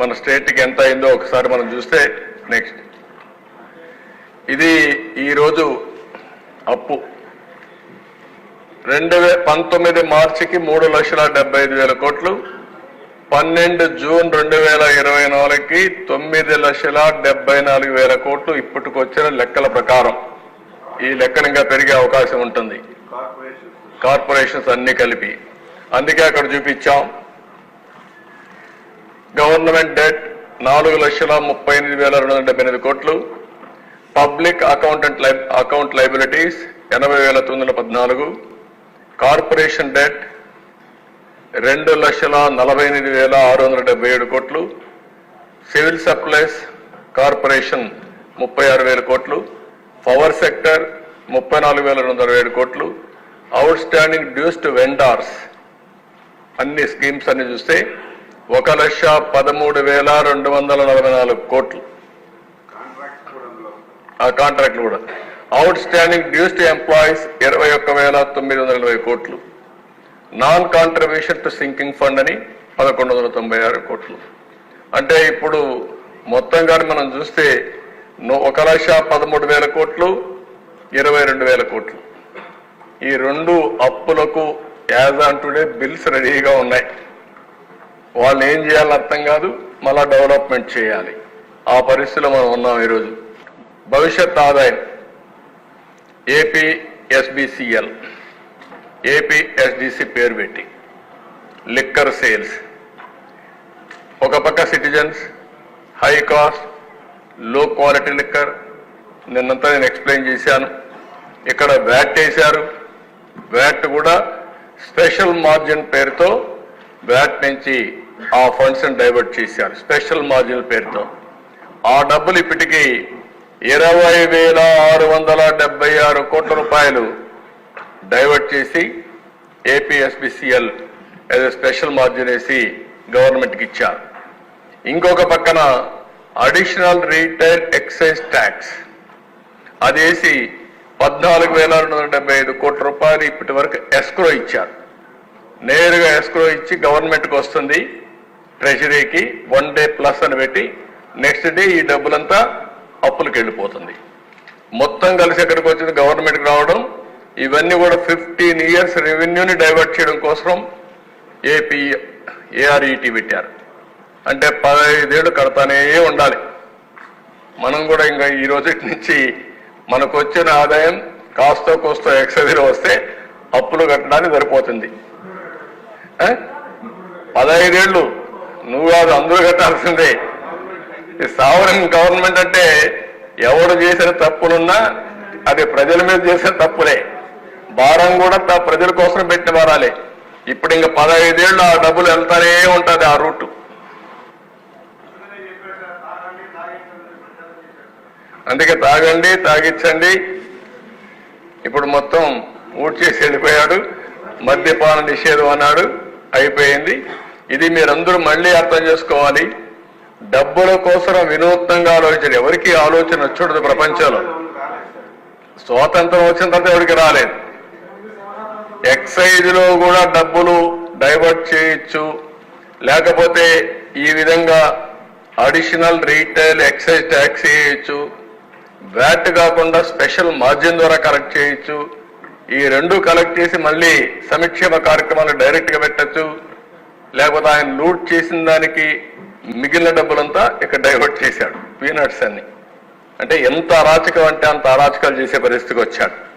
మన స్టేట్కి ఎంత అయిందో ఒకసారి మనం చూస్తే నెక్స్ట్. ఇది ఈరోజు అప్పు. రెండు వే పంతొమ్మిది మార్చికి మూడు లక్షల డెబ్బై ఐదు వేల కోట్లు పన్నెండు జూన్ రెండు వేల ఇరవై నాలుగుకి తొమ్మిది లక్షల డెబ్బై నాలుగు వేల కోట్లు ఇప్పటికొచ్చిన లెక్కల ప్రకారం. ఈ లెక్కలు ఇంకా పెరిగే అవకాశం ఉంటుంది. కార్పొరేషన్స్ అన్ని కలిపి. అందుకే అక్కడ చూపించాం. గవర్నమెంట్ డెట్ నాలుగు లక్షల ముప్పై ఎనిమిది వేల రెండు వందల డెబ్బై ఎనిమిది కోట్లు. పబ్లిక్ అకౌంటెంట్ లై అకౌంట్ లైబిలిటీస్ ఎనభై వేల తొమ్మిది వందల పద్నాలుగు. కార్పొరేషన్ డెట్ రెండు లక్షల నలభై ఎనిమిది వేల ఆరు వందల డెబ్బై ఏడు కోట్లు. సివిల్ సప్లైస్ కార్పొరేషన్ ముప్పై ఆరు వేల కోట్లు. పవర్ సెక్టర్ ముప్పై నాలుగు వేల రెండు వందల ఏడు కోట్లు. Outstanding dues to vendors అన్ని స్కీమ్స్ అన్ని చూస్తే ఒక లక్ష పదమూడు వేల రెండు వందల నలభై నాలుగు కోట్లు. ఆ కాంట్రాక్ట్లు కూడా. Outstanding dues to employees ఇరవై ఒక్క వేల తొమ్మిది వందల ఇరవై కోట్లు. Non contribution to sinking fund అని పదకొండు వందల తొంభై ఆరు కోట్లు. అంటే ఇప్పుడు మొత్తం కానీ మనం చూస్తే ఒక లక్ష పదమూడు వేల కోట్లు ఇరవై రెండు వేల కోట్లు. ఈ రెండు అప్పులకు యాజ్ ఆన్ టుడే బిల్స్ రెడీగా ఉన్నాయి. వాళ్ళు ఏం చేయాలని అర్థం కాదు మళ్ళా డెవలప్మెంట్ చేయాలి. ఆ పరిస్థితిలో మనం ఉన్నాం ఈరోజు. భవిష్యత్ ఆదాయం ఏపీ ఎస్బిసిఎల్ ఏపీ ఎస్డిసి పేరు పెట్టి లిక్కర్ సేల్స్. ఒక పక్క సిటిజన్స్ హై కాస్ట్లో క్వాలిటీ లిక్కర్. నిన్నంతా నేను ఎక్స్ప్లెయిన్ చేశాను. ఇక్కడ వ్యాట్ వేశారు. వ్యాట్ కూడా స్పెషల్ మార్జిన్ పేరుతో బ్యాట్ నుంచి ఆ ఫండ్స్ డైవర్ట్ చేశారు. స్పెషల్ మార్జిన్ పేరుతో. ఆ డబ్బులు ఇప్పటికీ ఇరవై వేల ఆరు వందల డెబ్బై ఆరు కోట్ల రూపాయలు డైవర్ట్ చేసి ఏపీఎస్బిసిఎల్ యాజ్ స్పెషల్ మార్జిన్ వేసి గవర్నమెంట్కి ఇచ్చారు. ఇంకొక పక్కన అడిషనల్ రీటైల్ ఎక్సైజ్ ట్యాక్స్. అది వేసి పద్నాలుగు వేల రెండు వందల డెబ్బై ఐదు కోట్ల రూపాయలు ఇప్పటి వరకు ఎస్క్రో ఇచ్చారు. నేరుగా ఎస్క్రో ఇచ్చి గవర్నమెంట్కి వస్తుంది. ట్రెజరీకి వన్ డే ప్లస్ అని పెట్టి నెక్స్ట్ డే ఈ డబ్బులంతా అప్పులకు వెళ్ళిపోతుంది. మొత్తం కలిసి ఎక్కడికి వచ్చింది? గవర్నమెంట్కి రావడం. ఇవన్నీ కూడా ఫిఫ్టీన్ ఇయర్స్ రెవెన్యూని డైవర్ట్ చేయడం కోసం ఏపీ ఏఆర్ఈటీ పెట్టారు. అంటే పదహైదేళ్ళు కడతానే ఉండాలి. మనం కూడా ఇంకా ఈ రోజు నుంచి మనకు వచ్చిన ఆదాయం కాస్తో కోస్తో ఎక్సైజ్ వస్తే అప్పులు కట్టడానికి సరిపోతుంది. పదహైదేళ్ళు నువ్వు కాదు అందరూ కట్టాల్సిందే. ఈ సావరన్ గవర్నమెంట్ అంటే ఎవడు చేసిన తప్పులున్నా అది ప్రజల మీద చేసిన తప్పులే. భారం కూడా ప్రజల కోసం పెట్టిన వారాలే ఇప్పుడు ఇంకా పదహైదేళ్ళు ఆ డబ్బులు వెళ్తానే ఉంటుంది ఆ రూట్. అందుకే తాగండి తాగించండి ఇప్పుడు మొత్తం ఊడ్చేసి వెళ్ళిపోయాడు. మద్యపాన నిషేధం అన్నాడు. అయిపోయింది. ఇది మీరందరూ మళ్ళీ అర్థం చేసుకోవాలి. డబ్బుల కోసం వినూత్నంగా ఆలోచన ఎవరికి ఆలోచన వచ్చూడదు ప్రపంచంలో. స్వాతంత్రం వచ్చిన తర్వాత ఎవరికి రాలేదు. ఎక్సైజ్లో కూడా డబ్బులు డైవర్ట్ చేయొచ్చు. లేకపోతే ఈ విధంగా అడిషనల్ రీటైల్ ఎక్సైజ్ ట్యాక్స్ వేయచ్చు వ్యాట్ కాకుండా స్పెషల్ మార్జిన్ ద్వారా కలెక్ట్ చేయొచ్చు. ఈ రెండు కలెక్ట్ చేసి మళ్ళీ సంక్షేమ కార్యక్రమాలు డైరెక్ట్గా పెట్టచ్చు. లేకపోతే ఆయన లూట్ చేసిన దానికి మిగిలిన డబ్బులంతా ఇక్కడ డైవర్ట్ చేశాడు. పీనట్స్ అన్ని. అంటే ఎంత అరాచకం అంటే అంత అరాచకాలు చేసే పరిస్థితికి వచ్చాడు.